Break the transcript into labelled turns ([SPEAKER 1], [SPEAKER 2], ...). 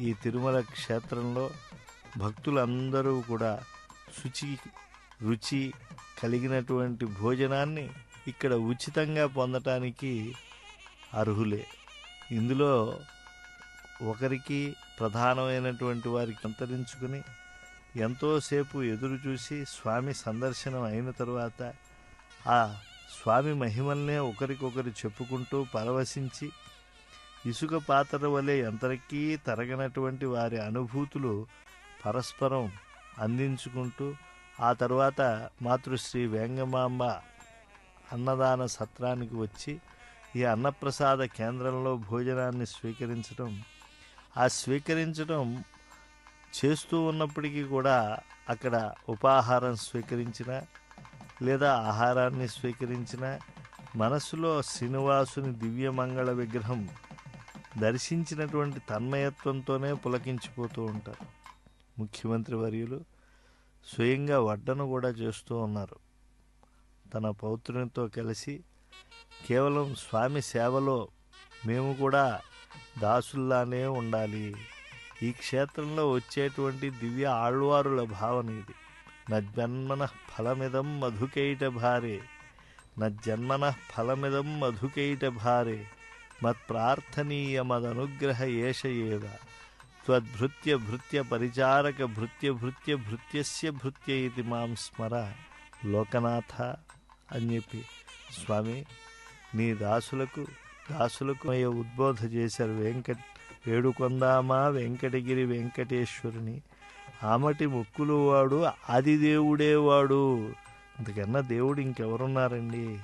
[SPEAKER 1] ఈ తిరుమల క్షేత్రంలో భక్తులందరూ కూడా శుచి రుచి కలిగినటువంటి భోజనాన్ని ఇక్కడ ఉచితంగా పొందటానికి అర్హులే. ఇందులో ఒకరికి ప్రధానమైనటువంటి వారికి అంతరించుకుని ఎంతోసేపు ఎదురు చూసి స్వామి సందర్శనం అయిన తరువాత ఆ స్వామి మహిమల్నే ఒకరికొకరు చెప్పుకుంటూ పరవశించి ఇసుక పాత్ర వలె ఎంతకీ తరగనటువంటి వారి అనుభూతులు పరస్పరం అందించుకుంటూ ఆ తర్వాత మాతృశ్రీ వేంగమాంబ అన్నదాన సత్రానికి వచ్చి ఈ అన్నప్రసాద కేంద్రంలో భోజనాన్ని స్వీకరించడం ఆ స్వీకరించడం చేస్తూ ఉన్నప్పటికీ కూడా అక్కడ ఉపాహారం స్వీకరించిన లేదా ఆహారాన్ని స్వీకరించిన మనసులో శ్రీనివాసుని దివ్యమంగళ విగ్రహం దర్శించినటువంటి తన్మయత్వంతోనే పులకించిపోతూ ఉంటారు. ముఖ్యమంత్రి వర్యులు స్వయంగా వడ్డను కూడా చేస్తూ ఉన్నారు. తన పౌత్రునితో కలిసి కేవలం స్వామి సేవలో మేము కూడా దాసుల్లానే ఉండాలి. ఈ క్షేత్రంలో వచ్చేటువంటి దివ్య ఆళ్వారుల భావన ఇది. నా జన్మన ఫలమిదం మధుకైట భారే. నజ్జన్మన ఫలమిదం మధుకైట భారే. మత్ప్రార్థనీయమదనుగ్రహ ఏష ఏవ త్వద్భృత్య భృత్య పరిచారక భృత్య భృత్య భృత్యస్య భృత్య ఇది మాం స్మర. లోకనాథ అని చెప్పి స్వామి నీ దాసులకు దాసులకు ఉద్బోధ చేశారు వెంకట్ వేడుకొందామా వెంకటగిరి వెంకటేశ్వరుని. ఆమటి ముక్కులు వాడు ఆదిదేవుడే వాడు ఇంతకన్నా దేవుడు ఇంకెవరున్నారండి?